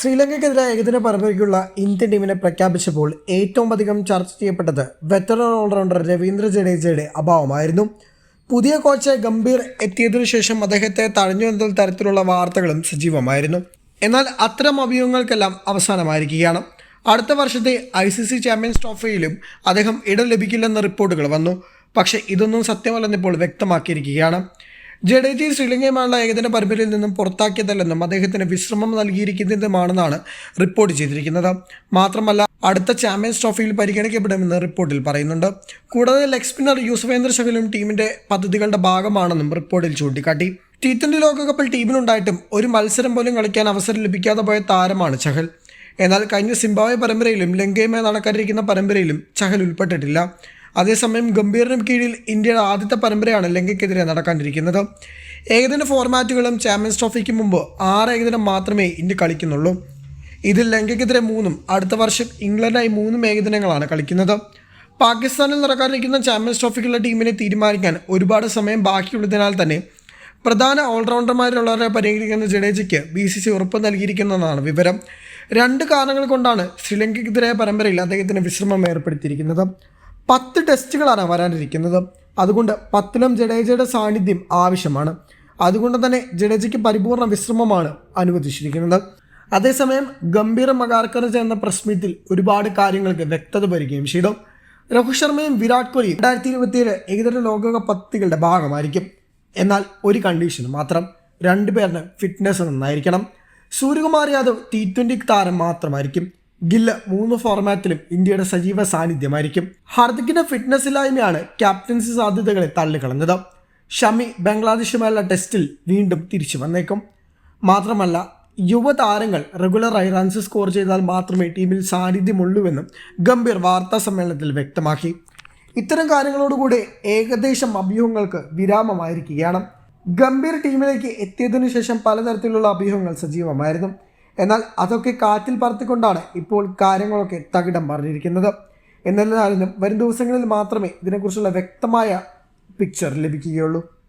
ശ്രീലങ്കയ്ക്കെതിരെ ഏകദിന പരമ്പരയ്ക്കുള്ള ഇന്ത്യൻ ടീമിനെ പ്രഖ്യാപിച്ചപ്പോൾ ഏറ്റവും അധികം ചർച്ച ചെയ്യപ്പെട്ടത് വെറ്ററൻ ഓൾറൗണ്ടർ രവീന്ദ്ര ജഡേജയുടെ അഭാവമായിരുന്നു. പുതിയ കോച്ച് ഗംഭീർ എത്തിയതിനു ശേഷം അദ്ദേഹത്തെ തഴഞ്ഞു എന്ന തരത്തിലുള്ള വാർത്തകളും സജീവമായിരുന്നു. എന്നാൽ അത്തരം അഭിയോഗങ്ങൾക്കെല്ലാം അവസാനമായിരിക്കുകയാണ്. അടുത്ത വർഷത്തെ ഐ സി സി ചാമ്പ്യൻസ് ട്രോഫിയിലും അദ്ദേഹം ഇടം ലഭിക്കില്ലെന്ന റിപ്പോർട്ടുകൾ വന്നു. പക്ഷേ ഇതൊന്നും സത്യമല്ലെന്നിപ്പോൾ വ്യക്തമാക്കിയിരിക്കുകയാണ്. ജഡേജയെ ശ്രീലങ്കയുമായുള്ള ഏകദിന പരമ്പരയിൽ നിന്നും പുറത്താക്കിയതല്ലെന്നും അദ്ദേഹത്തിന് വിശ്രമം നൽകിയിരിക്കുന്നതുമാണെന്നാണ് റിപ്പോർട്ട് ചെയ്തിരിക്കുന്നത്. മാത്രമല്ല അടുത്ത ചാമ്പ്യൻസ് ട്രോഫിയിൽ പരിഗണിക്കപ്പെടുമെന്ന് റിപ്പോർട്ടിൽ പറയുന്നുണ്ട്. കൂടാതെ ലെഗ് സ്പിന്നർ യൂസഫേന്ദ്ര ചഹലും ടീമിന്റെ പദ്ധതികളുടെ ഭാഗമാണെന്നും റിപ്പോർട്ടിൽ ചൂണ്ടിക്കാട്ടി. ടി ട്വന്റി ലോകകപ്പിൽ ടീമിലുണ്ടായിട്ടും ഒരു മത്സരം പോലും കളിക്കാൻ അവസരം ലഭിക്കാതെ പോയ താരമാണ് ചഹൽ. എന്നാൽ കഴിഞ്ഞ സിംബാബ്വെ പരമ്പരയിലും ലങ്കയുമായി നടക്കാനിരിക്കുന്ന പരമ്പരയിലും ചഹൽ ഉൾപ്പെട്ടിട്ടില്ല. അതേസമയം ഗംഭീറിന് കീഴിൽ ഇന്ത്യയുടെ ആദ്യത്തെ പരമ്പരയാണ് ലങ്കയ്ക്കെതിരെ നടക്കാനിരിക്കുന്നത്. ഏകദിന ഫോർമാറ്റുകളും ചാമ്പ്യൻസ് ട്രോഫിക്ക് മുമ്പ് ആറ് ഏകദിനം മാത്രമേ ഇന്ത്യ കളിക്കുന്നുള്ളൂ. ഇതിൽ ലങ്കയ്ക്കെതിരെ മൂന്നും അടുത്ത വർഷം ഇംഗ്ലണ്ടായി മൂന്നും ഏകദിനങ്ങളാണ് കളിക്കുന്നത്. പാകിസ്ഥാനിൽ നടക്കാനിരിക്കുന്ന ചാമ്പ്യൻസ് ട്രോഫിക്കുള്ള ടീമിനെ തീരുമാനിക്കാൻ ഒരുപാട് സമയം ബാക്കിയുള്ളതിനാൽ തന്നെ പ്രധാന ഓൾറൗണ്ടർമാരിലുള്ളവരെ പരിഗണിക്കുന്ന ജഡേജയ്ക്ക് ബി സി സി ഉറപ്പ് നൽകിയിരിക്കുന്നതാണ് വിവരം. രണ്ട് കാരണങ്ങൾ കൊണ്ടാണ് ശ്രീലങ്കയ്ക്കെതിരായ പരമ്പരയിൽ അദ്ദേഹത്തിന് വിശ്രമം ഏർപ്പെടുത്തിയിരിക്കുന്നത്. പത്ത് ടെസ്റ്റുകളാണ് വരാനിരിക്കുന്നത്. അതുകൊണ്ട് പത്തിലും ജഡേജയുടെ സാന്നിധ്യം ആവശ്യമാണ്. അതുകൊണ്ട് തന്നെ ജഡേജയ്ക്ക് പരിപൂർണ വിശ്രമമാണ് അനുവദിച്ചിരിക്കുന്നത്. അതേസമയം ഗംഭീർ മകാർക്കർ ചേർന്ന പ്രസ് മീറ്റിൽ ഒരുപാട് കാര്യങ്ങൾക്ക് വ്യക്തത വരികയും ചെയ്തു. രോഹിത് ശർമ്മയും വിരാട് കോഹ്ലിയും രണ്ടായിരത്തി ഇരുപത്തിയേഴ് ഏകദിന ലോകകപ്പ് പദ്ധതികളുടെ ഭാഗമായിരിക്കും. എന്നാൽ ഒരു കണ്ടീഷൻ മാത്രം. രണ്ടുപേരുടെ ഫിറ്റ്നസ് നന്നായിരിക്കണം. സൂര്യകുമാർ യാദവ് ടി ട്വന്റി താരം മാത്രമായിരിക്കും. ഗില്ല് മൂന്ന് ഫോർമാറ്റിലും ഇന്ത്യയുടെ സജീവ സാന്നിധ്യമായിരിക്കും. ഹാർദിക്കിന്റെ ഫിറ്റ്നസ് ഇല്ലായ്മയാണ് ക്യാപ്റ്റൻസി സാധ്യതകളെ തള്ളിക്കളഞ്ഞത്. ഷമി ബംഗ്ലാദേശുമായുള്ള ടെസ്റ്റിൽ വീണ്ടും തിരിച്ചു വന്നേക്കും. മാത്രമല്ല യുവതാരങ്ങൾ റെഗുലറായി റൺസ് സ്കോർ ചെയ്താൽ മാത്രമേ ടീമിൽ സാന്നിധ്യമുള്ളൂവെന്നും ഗംഭീർ വാർത്താ സമ്മേളനത്തിൽ വ്യക്തമാക്കി. ഇത്തരം കാര്യങ്ങളോടുകൂടി ഏകദേശം അഭ്യൂഹങ്ങൾക്ക് വിരാമമായിരിക്കുകയാണ്. ഗംഭീർ ടീമിലേക്ക് എത്തിയതിനു ശേഷം പലതരത്തിലുള്ള അഭ്യൂഹങ്ങൾ സജീവമായിരുന്നു. എന്നാൽ അതൊക്കെ കാറ്റിൽ പറത്തിക്കൊണ്ടാണ് ഇപ്പോൾ കാര്യങ്ങളൊക്കെ തകിടം പറഞ്ഞിരിക്കുന്നത്. എന്നിരുന്നാലും വരും ദിവസങ്ങളിൽ മാത്രമേ ഇതിനെക്കുറിച്ചുള്ള വ്യക്തമായ പിക്ചർ ലഭിക്കുകയുള്ളൂ.